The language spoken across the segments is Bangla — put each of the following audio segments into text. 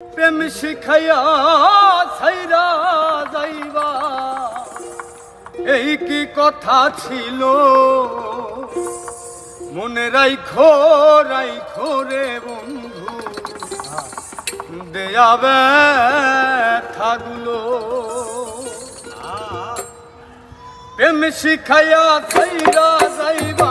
প্রেম শিখাইয়া সাইরা যাইবা। এই কি কথা ছিল? মনে রাইখো রাইখো রে বন্ধু। দেয়া ব্যথাগুলো প্রেম শিখাইয়া সাইরা যাইবা।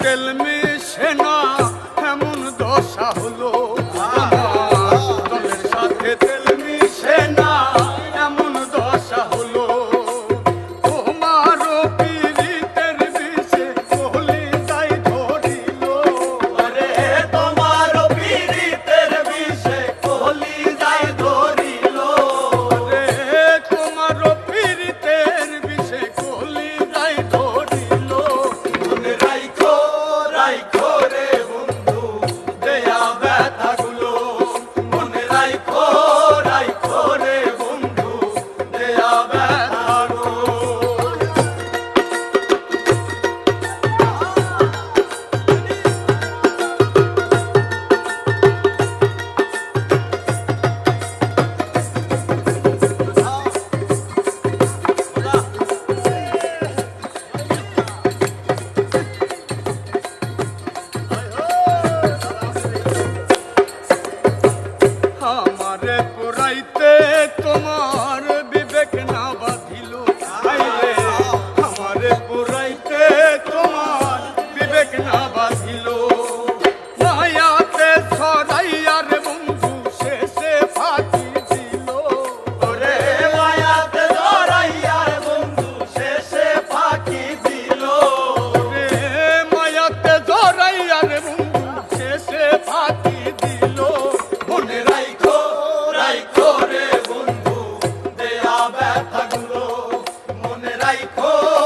তেল মিশে না এমন দশা হলো। Yeah. রাইখো।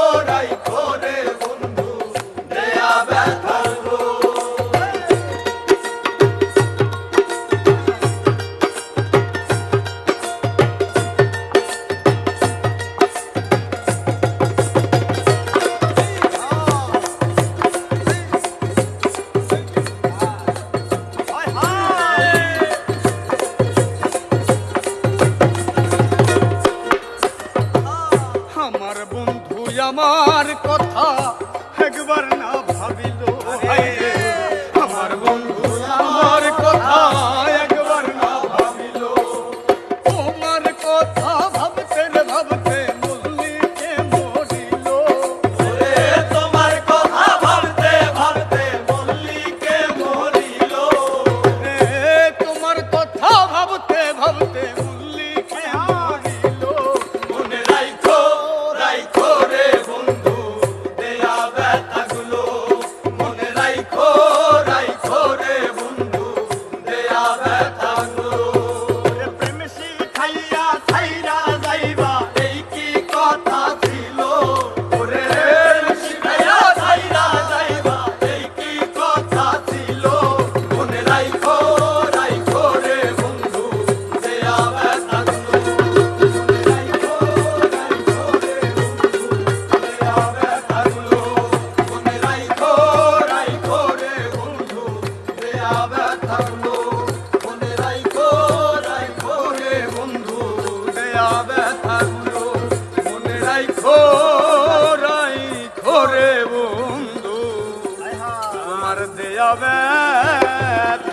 আমার কথা একবার না আমার দেয়া ব্যথাগুলো